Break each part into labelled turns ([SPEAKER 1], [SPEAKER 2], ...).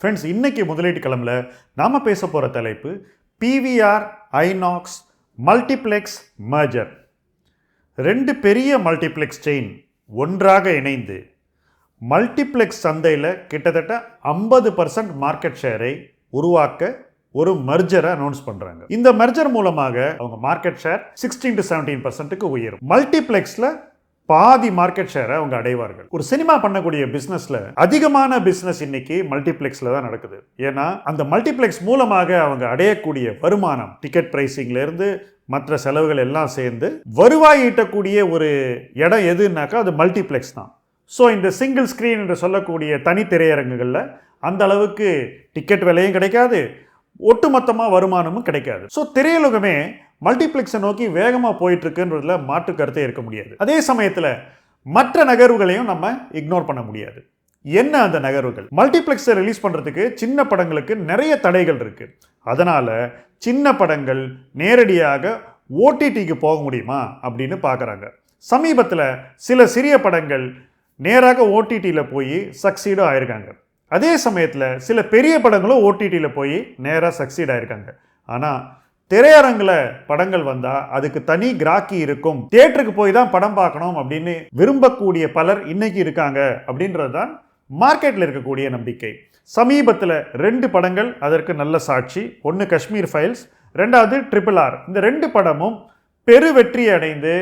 [SPEAKER 1] Friends இன்னைக்கு முதலீட்டு கிளம்புல நாம பேச போகிற தலைப்பு பிவிஆர் ஐநாக்ஸ் மல்டிப்ளெக்ஸ் மர்ஜர் ரெண்டு பெரிய மல்டிப்ளெக்ஸ் செயின் ஒன்றாக இணைந்து மல்டிப்ளெக்ஸ் சந்தையில் கிட்டத்தட்ட ஐம்பது பர்சன்ட் மார்க்கெட் ஷேரை உருவாக்க ஒரு மர்ஜரை அனௌன்ஸ் பண்ணுறாங்க இந்த மர்ஜர் மூலமாக அவங்க market share sixteen to seventeen பர்சன்ட்டுக்கு உயரும். மல்டிப்ளெக்ஸில் பாதி மார்க்கெட் ஷேரை அவங்க அடைவார்கள். ஒரு சினிமா பண்ணக்கூடிய பிஸ்னஸில் அதிகமான பிஸ்னஸ் இன்னைக்கு மல்டிப்ளெக்ஸில் தான் நடக்குது. ஏன்னா அந்த மல்டிப்ளெக்ஸ் மூலமாக அவங்க அடையக்கூடிய வருமானம் டிக்கெட் பிரைசிங்ல இருந்து மற்ற செலவுகள் எல்லாம் சேர்ந்து வருவாய் ஈட்டக்கூடிய ஒரு இடம் எதுனாக்கா அது மல்டிப்ளெக்ஸ் தான். ஸோ இந்த சிங்கிள் ஸ்க்ரீன் என்று சொல்லக்கூடிய தனி திரையரங்குகளில் அந்த அளவுக்கு டிக்கெட் விலையும் கிடைக்காது. ஒட்டுமொத்தமாக வருமானமும் கிடைக்காது. ஸோ திரையுலகமே மல்டிப்ளெக்ஸை நோக்கி வேகமாக போயிட்டுருக்குன்றதுல மாற்று கருத்தே இருக்க முடியாது. அதே சமயத்தில் மற்ற நகர்வுகளையும் நம்ம இக்னோர் பண்ண முடியாது. என்ன அந்த நகர்வுகள்? மல்டிப்ளெக்ஸை ரிலீஸ் பண்ணுறதுக்கு சின்ன படங்களுக்கு நிறைய தடைகள் இருக்குது அதனால் சின்ன படங்கள் நேரடியாக ஓடிடிக்கு போக முடியுமா அப்படின்னு பார்க்குறாங்க சமீபத்தில் சில சிறிய படங்கள் நேராக ஓடிடியில் போய் சக்சீடும் ஆயிருக்காங்க. அதே சமயத்தில் சில பெரிய படங்களும் ஓடிடியில் போய் நேராக சக்சீட் ஆயிருக்காங்க. ஆனால் திரையரங்கில் படங்கள் வந்தால் அதுக்கு தனி கிராக்கி இருக்கும். தியேட்டருக்கு போய் தான் படம் பார்க்கணும் அப்படின்னு விரும்பக்கூடிய பலர் இன்னைக்கு இருக்காங்க அப்படின்றது தான் மார்க்கெட்டில் இருக்கக்கூடிய நம்பிக்கை. சமீபத்தில் ரெண்டு படங்கள் அதற்கு நல்ல சாட்சி. ஒன்று காஷ்மீர் ஃபைல்ஸ் ரெண்டாவது ட்ரிபிள் ஆர் இந்த ரெண்டு படமும் பெரு வெற்றி அடைந்து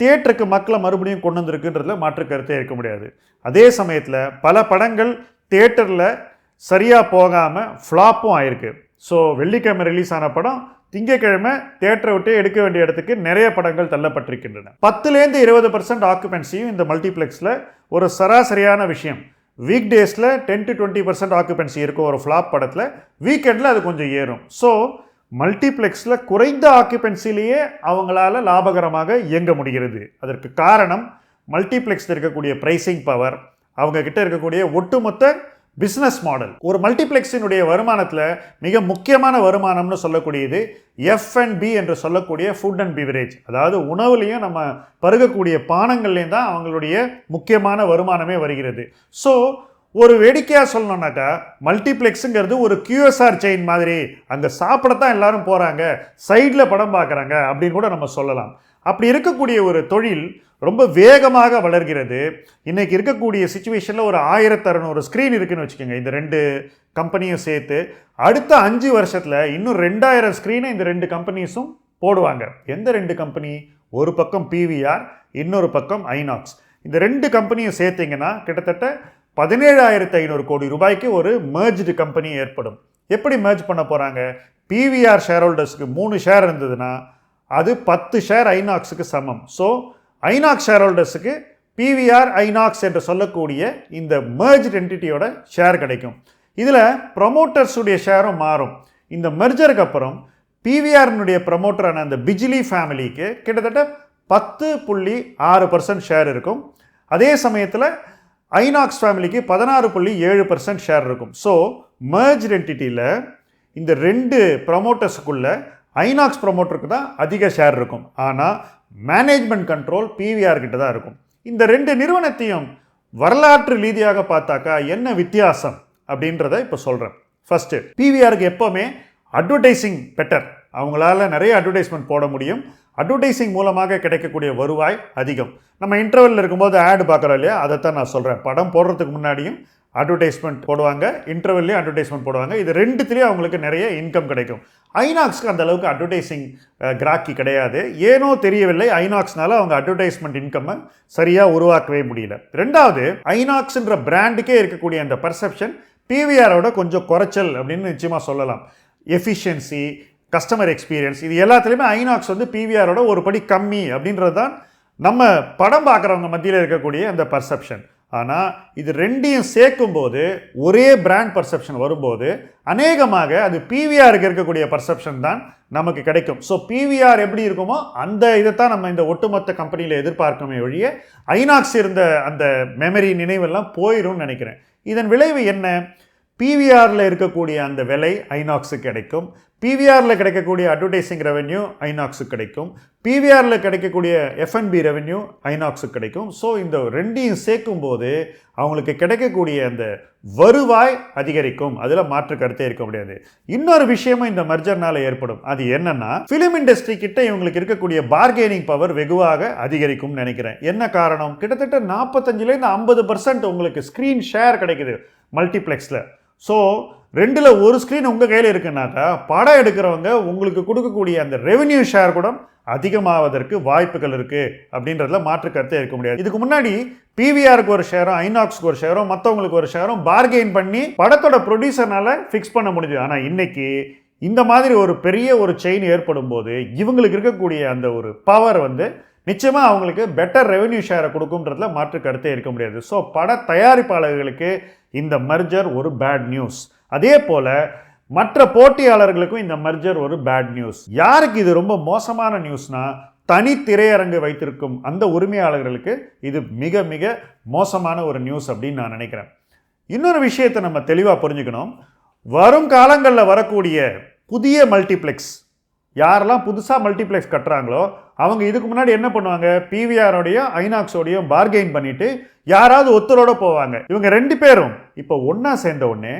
[SPEAKER 1] தியேட்டருக்கு மக்களை மறுபடியும் கொண்டு வந்திருக்குன்றதுல மாற்று கருத்தே இருக்க முடியாது. அதே சமயத்தில் பல படங்கள் தியேட்டரில் சரியாக போகாமல் ஃப்ளாப்பும் ஆயிருக்கு. ஸோ வெள்ளிக்கிழமை ரிலீஸ் ஆன படம் திங்கக்கிழமை தேட்டரை விட்டு எடுக்க வேண்டிய இடத்துக்கு நிறைய படங்கள் தள்ளப்பட்டிருக்கின்றன. பத்துலேருந்து இருபது பர்சன்ட் ஆக்குபென்சியும் இந்த மல்டிப்ளெக்ஸில் ஒரு சராசரியான விஷயம். வீக் டேஸில் ten to twenty percent occupancy இருக்கும் ஒரு ஃப்ளாப் படத்தில் வீக்கெண்டில் அது கொஞ்சம் ஏறும். ஸோ மல்டிப்ளெக்ஸில் குறைந்த ஆக்குபென்சிலேயே அவங்களால லாபகரமாக இயங்க முடிகிறது. அதற்கு காரணம் மல்டிப்ளெக்ஸில் இருக்கக்கூடிய ப்ரைஸிங் பவர் அவங்கக்கிட்ட இருக்கக்கூடிய ஒட்டுமொத்த பிஸ்னஸ் மாடல் ஒரு மல்டிப்ளெக்ஸினுடைய வருமானத்தில் மிக முக்கியமான வருமானம்னு சொல்லக்கூடியது எஃப்என்பி என்று சொல்லக்கூடிய ஃபுட் அண்ட் பிவரேஜ் அதாவது உணவுலையும் நம்ம பருகக்கூடிய பானங்கள்லேயும் தான் அவங்களுடைய முக்கியமான வருமானமே வருகிறது. ஸோ ஒரு வேடிக்கையாக சொல்லணும்னாக்கா மல்டிப்ளெக்ஸுங்கிறது ஒரு கியூஎஸ்ஆர் செயின் மாதிரி. அங்கே சாப்பிடத்தான் எல்லாரும் போகிறாங்க சைடில் படம் பார்க்குறாங்க அப்படின்னு கூட நம்ம சொல்லலாம். அப்படி இருக்கக்கூடிய ஒரு தொழில் ரொம்ப வேகமாக வளர்கிறது. இன்றைக்கி இருக்கக்கூடிய சுச்சுவேஷனில் ஒரு ஆயிரத்தி அறநூறு ஸ்க்ரீன் இருக்குதுன்னு வச்சுக்கோங்க. இந்த ரெண்டு கம்பெனியும் சேர்த்து அடுத்த அஞ்சு வருஷத்தில் இன்னும் ரெண்டாயிரம் ஸ்க்ரீனை இந்த ரெண்டு கம்பெனிஸும் போடுவாங்க. எந்த ரெண்டு கம்பெனி ஒரு பக்கம் பிவிஆர் இன்னொரு பக்கம் ஐநாக்ஸ் இந்த ரெண்டு கம்பெனியும் சேர்த்தீங்கன்னா கிட்டத்தட்ட பதினேழாயிரத்து ஐநூறு கோடி ரூபாய்க்கு ஒரு மேர்ஜ்டு கம்பெனி ஏற்படும். எப்படி மேர்ஜ் பண்ண போகிறாங்க பிவிஆர் ஷேர் ஹோல்டர்ஸ்க்கு மூணு ஷேர் இருந்ததுன்னா அது பத்து ஷேர் ஐநாக்ஸுக்கு சமம். ஸோ ஐநாக்ஸ் ஷேர் ஹோல்டர்ஸுக்கு பிவிஆர் ஐநாக்ஸ் என்று சொல்லக்கூடிய இந்த merged என்டிட்டியோட ஷேர் கிடைக்கும். இதில் ப்ரொமோட்டர்ஸுடைய ஷேரும் மாறும். இந்த மெர்ஜருக்கு அப்புறம் பிவிஆர்னுடைய ப்ரமோட்டரான அந்த பிஜிலி ஃபேமிலிக்கு கிட்டத்தட்ட பத்து புள்ளி ஆறு பர்சன்ட் ஷேர் இருக்கும். அதே சமயத்தில் ஐநாக்ஸ் ஃபேமிலிக்கு பதினாறு புள்ளி ஏழு பர்சன்ட் ஷேர் இருக்கும். ஸோ merged என்டிட்டியில் இந்த ரெண்டு ப்ரமோட்டர்ஸுக்குள்ளே ஐநாக்ஸ் ப்ரொமோட்டருக்கு தான் அதிக ஷேர் இருக்கும். ஆனால் மேனேஜ்மெண்ட் கண்ட்ரோல் பிவிஆர் கிட்ட தான் இருக்கும். இந்த ரெண்டு நிறுவனத்தையும் வரலாற்று ரீதியாக பார்த்தாக்கா என்ன வித்தியாசம் அப்படின்றத இப்போ சொல்கிறேன் ஃபஸ்ட்டு பிவிஆருக்கு எப்போவுமே அட்வர்டைசிங் பெட்டர் அவங்களால நிறைய அட்வர்டைஸ்மெண்ட் போட முடியும். அட்வர்டைஸிங் மூலமாக கிடைக்கக்கூடிய வருவாய் அதிகம். நம்ம இன்டர்வெல்ல இருக்கும்போது ஆடு பார்க்குறோம் இல்லையா? அதைத்தான் நான் சொல்கிறேன் படம் போடுறதுக்கு முன்னாடியும் அட்வர்டைஸ்மெண்ட் போடுவாங்க இன்டர்வெல்லையும் அட்வர்டைஸ்மெண்ட் போடுவாங்க. இது ரெண்டுத்துலேயும் அவங்களுக்கு நிறைய இன்கம் கிடைக்கும். ஐநாக்ஸ்க்கு அந்த அளவுக்கு கிராக்கி கிடையாது. ஏனோ தெரியவில்லை ஐநாக்ஸ்னால அவங்க அட்வர்டைஸ்மெண்ட் இன்கம்மை சரியாக உருவாக்கவே முடியல. ரெண்டாவது ஐநாக்ஸ்ன்ற பிராண்டுக்கே இருக்கக்கூடிய அந்த பர்செப்ஷன் பிவிஆரோட கொஞ்சம் குறைச்சல் அப்படின்னு நிச்சயமாக சொல்லலாம். எஃபிஷியன்சி கஸ்டமர் எக்ஸ்பீரியன்ஸ் இது எல்லாத்துலேயுமே ஐநாக்ஸ் வந்து பிவிஆரோட ஒரு படி கம்மி அப்படின்றது தான் நம்ம படம் பார்க்குறவங்க மத்தியில் இருக்கக்கூடிய அந்த பர்செப்ஷன் ஆனால் இது ரெண்டையும் சேர்க்கும்போது ஒரே பிராண்ட் பர்செப்ஷன் வரும்போது அநேகமாக அது பிவிஆருக்கு இருக்கக்கூடிய பர்செப்ஷன் தான் நமக்கு கிடைக்கும். ஸோ பிவிஆர் எப்படி இருக்குமோ அந்த இதைத்தான் நம்ம இந்த ஒட்டுமொத்த கம்பெனியில் எதிர்பார்க்கமே ஒழிய ஐநாக்ஸ் இருந்த அந்த மெமரி நினைவெல்லாம் போயிடும்னு நினைக்கிறேன். இதன் விளைவு என்ன? பிவிஆரில் இருக்கக்கூடிய அந்த விலை ஐநாக்ஸுக்கு கிடைக்கும். பிவிஆரில் கிடைக்கக்கூடிய அட்வர்டைசிங் ரெவென்யூ ஐநாக்ஸுக்கு கிடைக்கும். பிவிஆரில் கிடைக்கக்கூடிய எஃப்என்பி ரெவென்யூ ஐநாக்ஸுக்கு கிடைக்கும். ஸோ இந்த ரெண்டையும் சேர்க்கும் போது அவங்களுக்கு கிடைக்கக்கூடிய அந்த வருவாய் அதிகரிக்கும். அதில் மாற்று கருத்தே இருக்க முடியாது. இன்னொரு விஷயமும் இந்த மர்ஜர்னால ஏற்படும். அது என்னன்னா ஃபிலிம் இண்டஸ்ட்ரி கிட்ட இவங்களுக்கு இருக்கக்கூடிய பார்கெனிங் பவர் வெகுவாக அதிகரிக்கும்னு நினைக்கிறேன். என்ன காரணம்? கிட்டத்தட்ட நாற்பத்தஞ்சுலேருந்து ஐம்பது பர்சன்ட் உங்களுக்கு ஸ்க்ரீன் ஷேர் கிடைக்குது மல்டிப்ளெக்ஸில் ஸோ ரெண்டில் ஒரு ஸ்க்ரீன் உங்கள் கையில் இருக்குன்னாக்கா படம் எடுக்கிறவங்க உங்களுக்கு கொடுக்கக்கூடிய அந்த ரெவென்யூ ஷேர் கூட அதிகமாவதற்கு வாய்ப்புகள் இருக்குது அப்படின்றதுல மாற்று கருத்தே இருக்க முடியாது. இதுக்கு முன்னாடி பிவிஆருக்கு ஒரு ஷேரும் ஐநாக்ஸ்க்கு ஒரு ஷேரும் மற்றவங்களுக்கு ஒரு ஷேரும் பார்கெயின் பண்ணி படத்தோட ப்ரொடியூசர்னால ஃபிக்ஸ் பண்ண முடிஞ்சது. ஆனால் இன்னைக்கு இந்த மாதிரி ஒரு பெரிய ஒரு செயின் ஏற்படும் போது இவங்களுக்கு இருக்கக்கூடிய அந்த ஒரு பவர் வந்து நிச்சயமாக அவங்களுக்கு பெட்டர் ரெவென்யூ ஷேரை கொடுக்குன்றதுல மாற்று கருத்தே இருக்க முடியாது. ஸோ பட தயாரிப்பாளர்களுக்கு இந்த மர்ஜர் ஒரு பேட் நியூஸ் அதே போல் மற்ற போட்டியாளர்களுக்கும் இந்த மர்ஜர் ஒரு பேட் நியூஸ் யாருக்கு இது ரொம்ப மோசமான நியூஸ்னால் தனி திரையரங்கு வைத்திருக்கும் அந்த உரிமையாளர்களுக்கு இது மிக மிக மோசமான ஒரு நியூஸ் அப்படின்னு நான் நினைக்கிறேன். இன்னொரு விஷயத்தை நம்ம தெளிவாக புரிஞ்சுக்கணும். வரும் காலங்களில் வரக்கூடிய புதிய மல்டிப்ளெக்ஸ் யாரெல்லாம் புதுசாக மல்டிப்ளெக்ஸ் கட்டுறாங்களோ அவங்க இதுக்கு முன்னாடி என்ன பண்ணுவாங்க? பிவிஆரோடையும் ஐநாக்ஸோடையும் பார்கெயின் பண்ணிவிட்டு யாராவது ஒத்தரோடு போவாங்க. இவங்க ரெண்டு பேரும் இப்போ ஒன்றா சேர்ந்த உடனே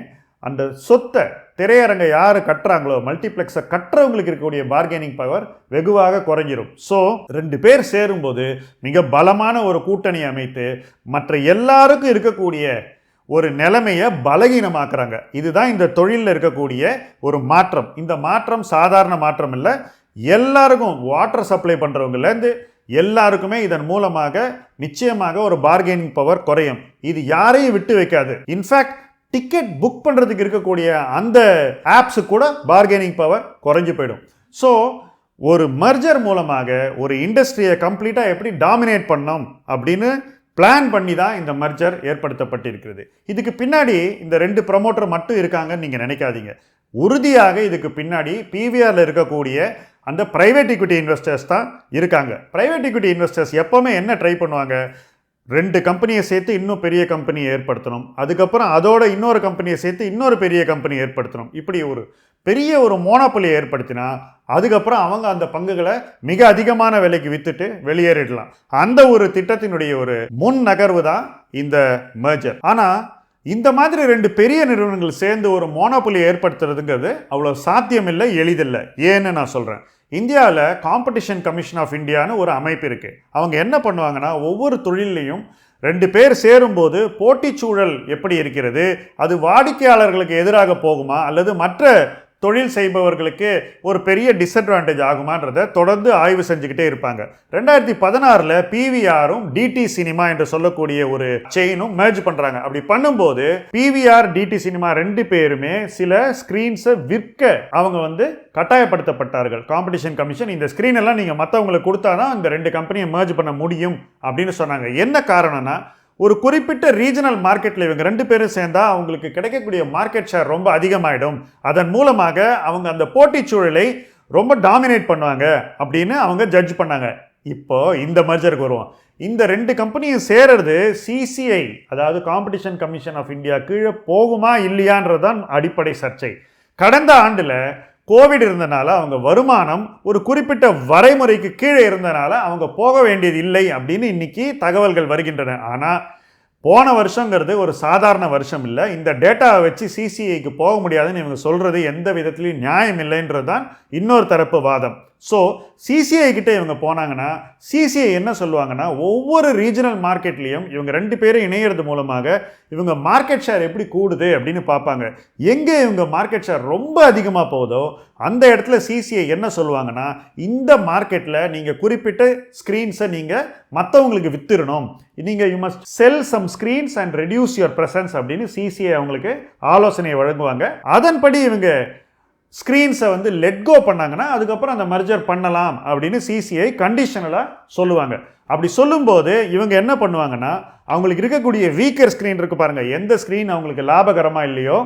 [SPEAKER 1] அந்த சொத்தை திரையரங்கை யார் கட்டுறாங்களோ மல்டிப்ளெக்ஸை கட்டுறவங்களுக்கு இருக்கக்கூடிய பார்கெனிங் பவர் வெகுவாக குறைஞ்சிரும். ஸோ ரெண்டு பேர் சேரும்போது மிக பலமான ஒரு கூட்டணி அமைத்து மற்ற எல்லாருக்கும் இருக்கக்கூடிய ஒரு நிலைமையை பலகீனமாக்குறாங்க. இதுதான் இந்த தொழிலில் இருக்கக்கூடிய ஒரு மாற்றம். இந்த மாற்றம் சாதாரண மாற்றம் இல்லை. எல்லாருக்கும் வாட்டர் சப்ளை பண்ணுறவங்கலேருந்து எல்லாருக்குமே இதன் மூலமாக நிச்சயமாக ஒரு பார்கெனிங் பவர் குறையும். இது யாரையும் விட்டு வைக்காது. இன்ஃபேக்ட் டிக்கெட் புக் பண்ணுறதுக்கு இருக்கக்கூடிய அந்த ஆப்ஸு கூட பார்கெனிங் பவர் குறைஞ்சு போயிடும். ஸோ ஒரு மர்ஜர் மூலமாக ஒரு இண்டஸ்ட்ரியை கம்ப்ளீட்டாக எப்படி டாமினேட் பண்ணோம் அப்படின்னு பிளான் பண்ணி தான் இந்த மர்ஜர் ஏற்படுத்தப்பட்டிருக்கிறது. இதுக்கு பின்னாடி இந்த ரெண்டு ப்ரமோட்டர் மட்டும் இருக்காங்கன்னு நீங்கள் நினைக்காதீங்க. உறுதியாக இதுக்கு பின்னாடி பிவிஆரில் இருக்கக்கூடிய அந்த ப்ரைவேட் equity இன்வெஸ்டர்ஸ் தான் இருக்காங்க. ப்ரைவேட் equity இன்வெஸ்டர்ஸ் எப்போவுமே என்ன ட்ரை பண்ணுவாங்க? ரெண்டு கம்பெனியை சேர்த்து இன்னும் பெரிய கம்பெனியை ஏற்படுத்தணும். அதுக்கப்புறம் அதோட இன்னொரு கம்பெனியை சேர்த்து இன்னொரு பெரிய கம்பெனி ஏற்படுத்தணும். இப்படி ஒரு பெரிய ஒரு மோனோப்பொலியை ஏற்படுத்தினா அதுக்கப்புறம் அவங்க அந்த பங்குகளை மிக அதிகமான விலைக்கு வித்துட்டு வெளியேறிடலாம். அந்த ஒரு திட்டத்தினுடைய ஒரு முன் நகர்வு தான் இந்த மேஜர் ஆனால் இந்த மாதிரி ரெண்டு பெரிய நிறுவனங்கள் சேர்ந்து ஒரு மோனோபொலி ஏற்படுத்துறதுங்கிறது அவ்வளோ சாத்தியமில்லை எளிதில்லை. ஏன்னு நான் சொல்கிறேன் இந்தியாவில் காம்படிஷன் கமிஷன் ஆஃப் இந்தியான்னு ஒரு அமைப்பு இருக்குது அவங்க என்ன பண்ணுவாங்கன்னா ஒவ்வொரு தொழிலையும் ரெண்டு பேர் சேரும்போது போட்டிச்சூழல் எப்படி இருக்கிறது அது வாடிக்கையாளர்களுக்கு எதிராக போகுமா அல்லது மற்ற தொழில் செய்பவர்களுக்கு ஒரு பெரிய டிஸ்அட்வான்டேஜ் ஆகுமான்றதை தொடர்ந்து ஆய்வு செஞ்சுக்கிட்டே இருப்பாங்க. ரெண்டாயிரத்தி பதினாறில் பிவிஆரும் டிடி சினிமா என்று சொல்லக்கூடிய ஒரு செயினும் மேர்ஜ் பண்ணுறாங்க அப்படி பண்ணும்போது பிவிஆர் டிடி சினிமா ரெண்டு பேருமே சில ஸ்க்ரீன்ஸை விற்க அவங்க வந்து கட்டாயப்படுத்தப்பட்டார்கள். காம்படிஷன் கமிஷன் இந்த ஸ்க்ரீன் எல்லாம் நீங்கள் மற்றவங்களுக்கு கொடுத்தா தான் இந்த ரெண்டு கம்பெனியை மேர்ஜ் பண்ண முடியும் அப்படின்னு சொன்னாங்க. என்ன காரணம்னா ஒரு குறிப்பிட்ட ரீஜனல் மார்க்கெட்டில் இவங்க ரெண்டு பேரும் சேர்ந்தா அவங்களுக்கு கிடைக்கக்கூடிய மார்க்கெட் ஷேர் ரொம்ப அதிகமாயிடும். அதன் மூலமாக அவங்க அந்த போட்டிச் சூழலை ரொம்ப டாமினேட் பண்ணுவாங்க அப்படின்னு அவங்க ஜட்ஜ் பண்ணாங்க. இப்போ இந்த மர்ஜருக்கு வருவோம். இந்த ரெண்டு கம்பெனியும் சேர்றது சிசிஐ அதாவது காம்படிஷன் கமிஷன் ஆஃப் இந்தியா கீழே போகுமா இல்லையான்றதுதான் அடிப்படை சர்ச்சை. கடந்த ஆண்டில் கோவிட் இருந்தனால அவங்க வருமானம் ஒரு குறிப்பிட்ட வரைமுறைக்கு கீழே இருந்தனால அவங்க போக வேண்டியது இல்லை அப்படின்னு இன்னைக்கு தகவல்கள் வருகின்றன. ஆனால் போன வருஷங்கிறது ஒரு சாதாரண வருஷம் இல்லை. இந்த டேட்டாவை வச்சு சிசிஐக்கு போக முடியாதுன்னு இவங்க சொல்கிறது எந்த விதத்துலையும் நியாயம் இல்லைன்றது தான் இன்னொரு தரப்பு வாதம். ஸோ சிசிஐ கிட்டே இவங்க போனாங்கன்னா சிசிஐ என்ன சொல்லுவாங்கன்னா ஒவ்வொரு ரீஜனல் மார்க்கெட்லேயும் இவங்க ரெண்டு பேரும் இணையிறது மூலமாக இவங்க மார்க்கெட் ஷேர் எப்படி கூடுது அப்படின்னு பார்ப்பாங்க. எங்கே இவங்க மார்க்கெட் ஷேர் ரொம்ப அதிகமாக போகுதோ அந்த இடத்துல சிசிஐ என்ன சொல்லுவாங்கன்னா இந்த மார்க்கெட்டில் நீங்கள் குறிப்பிட்ட ஸ்க்ரீன்ஸை நீங்கள் மற்றவங்களுக்கு வித்துடணும். நீங்கள் you must sell some screens and reduce your presence அப்படின்னு சிசிஐ அவங்களுக்கு ஆலோசனையை வழங்குவாங்க. அதன்படி இவங்க ஸ்க்ரீன்ஸை வந்து லெட்கோ பண்ணாங்கன்னா அதுக்கப்புறம் அந்த மர்ஜர் பண்ணலாம் அப்படின்னு சிசிஐ கண்டிஷனலாக சொல்லுவாங்க. அப்படி சொல்லும்போது இவங்க என்ன பண்ணுவாங்கன்னா அவங்களுக்கு இருக்கக்கூடிய வீக்கர் ஸ்க்ரீன் இருக்கு பாருங்கள் எந்த ஸ்க்ரீன் அவங்களுக்கு லாபகரமாக இல்லையோ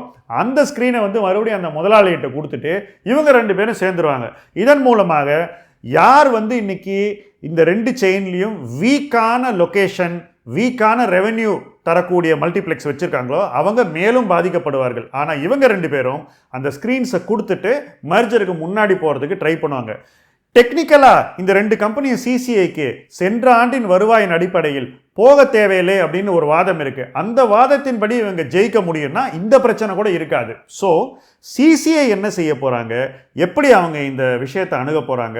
[SPEAKER 1] அந்த ஸ்க்ரீனை வந்து மறுபடியும் அந்த முதலாளிகிட்ட கொடுத்துட்டு இவங்க ரெண்டு பேரும் சேர்ந்துருவாங்க. இதன் மூலமாக யார் வந்து இன்னைக்கு இந்த ரெண்டு செயின்லேயும் வீக்கான லொக்கேஷன் வீக்கான ரெவென்யூ தரக்கூடிய மல்டிப்ளெக்ஸ் வச்சுருக்காங்களோ அவங்க மேலும் பாதிக்கப்படுவார்கள். ஆனால் இவங்க ரெண்டு பேரும் அந்த ஸ்க்ரீன்ஸை கொடுத்துட்டு மர்ஜருக்கு முன்னாடி போகிறதுக்கு ட்ரை பண்ணுவாங்க. டெக்னிக்கலாக இந்த ரெண்டு கம்பெனியும் சிசிஐக்கு சென்ற ஆண்டின் வருவாயின் அடிப்படையில் போக தேவையில்லை அப்படின்னு ஒரு வாதம் இருக்கு. அந்த வாதத்தின்படி இவங்க ஜெயிக்க முடியும்னா இந்த பிரச்சனை கூட இருக்காது. ஸோ சிசிஐ என்ன செய்ய போகிறாங்க எப்படி அவங்க இந்த விஷயத்தை அணுக போகிறாங்க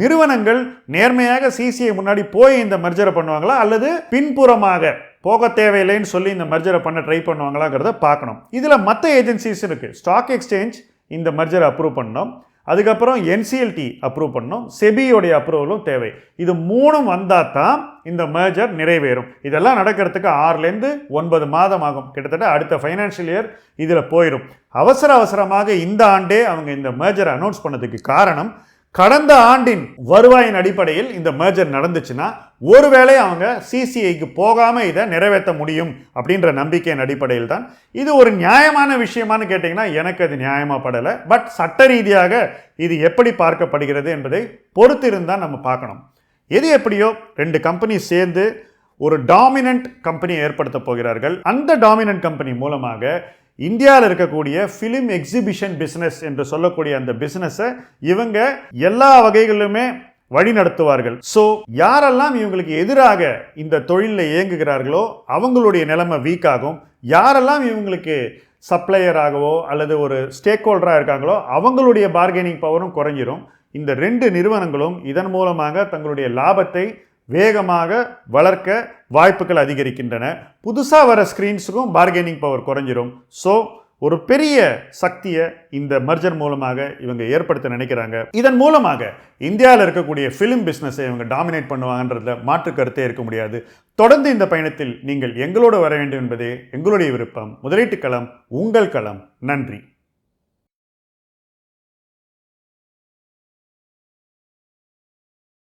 [SPEAKER 1] நிறுவனங்கள் நேர்மையாக சிசிஐ முன்னாடி போய் இந்த மர்ஜரை பண்ணுவாங்களா? அல்லது பின்புறமாக போக தேவையில்லைன்னு சொல்லி இந்த மர்ஜரை பண்ண ட்ரை பண்ணுவாங்களாங்கிறத பார்க்கணும். இதில் மற்ற ஏஜென்சிஸ் இருக்குது ஸ்டாக் எக்ஸ்சேஞ்ச் இந்த மர்ஜரை அப்ரூவ் பண்ணோம். அதுக்கப்புறம் என்சிஎல்டி அப்ரூவ் பண்ணோம் செபியோடைய அப்ரூவலும் தேவை. இது மூணும் வந்தால் தான் இந்த மேஜர் நிறைவேறும். இதெல்லாம் நடக்கிறதுக்கு ஆறுலேருந்து ஒன்பது மாதம் ஆகும். கிட்டத்தட்ட அடுத்த ஃபைனான்ஷியல் இயர் இதில் போயிடும் அவசர அவசரமாக இந்த ஆண்டே அவங்க இந்த மேஜரை அனௌன்ஸ் பண்ணதுக்கு காரணம் கடந்த ஆண்டின் வருவாயின் அடிப்படையில் இந்த மேஜர் நடந்துச்சுன்னா ஒருவேளை அவங்க சிசிஐக்கு போகாமல் இதை நிறைவேற்ற முடியும் அப்படின்ற நம்பிக்கையின் அடிப்படையில் தான் இது ஒரு நியாயமான விஷயமான்னு கேட்டிங்கன்னா எனக்கு அது நியாயமாக படலை. பட் சட்ட ரீதியாக இது எப்படி பார்க்கப்படுகிறது என்பதை பொறுத்திருந்தால் நம்ம பார்க்கணும். எது எப்படியோ ரெண்டு கம்பெனி சேர்ந்து ஒரு டாமினன்ட் கம்பெனியை ஏற்படுத்த போகிறார்கள். அந்த டாமினன்ட் கம்பெனி மூலமாக இந்தியாவில் இருக்கக்கூடிய ஃபிலிம் எக்ஸிபிஷன் பிஸ்னஸ் என்று சொல்லக்கூடிய அந்த பிஸ்னஸை இவங்க எல்லா வகைகளிலுமே வழி நடத்துவார்கள். ஸோ யாரெல்லாம் இவங்களுக்கு எதிராக இந்த தொழிலில் இயங்குகிறார்களோ அவங்களுடைய நிலைமை வீக் ஆகும். யாரெல்லாம் இவங்களுக்கு சப்ளையராகவோ அல்லது ஒரு ஸ்டேக் ஹோல்டராக இருக்காங்களோ அவங்களுடைய பார்கெனிங் பவரும் குறைஞ்சிரும். இந்த ரெண்டு நிறுவனங்களும் இதன் மூலமாக தங்களுடைய லாபத்தை வேகமாக வளர்க்க வாய்ப்புகள் அதிகரிக்கின்றன. புதுசாக வர ஸ்க்ரீன்ஸுக்கும் பார்கெனிங் பவர் குறைஞ்சிரும். ஸோ ஒரு பெரிய சக்தியை இந்த மர்ஜர் மூலமாக இவங்க ஏற்படுத்த நினைக்கிறாங்க. இதன் மூலமாக இந்தியாவில் இருக்கக்கூடிய ஃபிலிம் பிஸ்னஸை இவங்க டாமினேட் பண்ணுவாங்கன்றதில் மாற்று கருத்தே இருக்க முடியாது. தொடர்ந்து இந்த பயணத்தில் நீங்கள் எங்களோடு வர வேண்டும் என்பதே எங்களுடைய விருப்பம். முதலீட்டு களம் உங்கள் களம். நன்றி.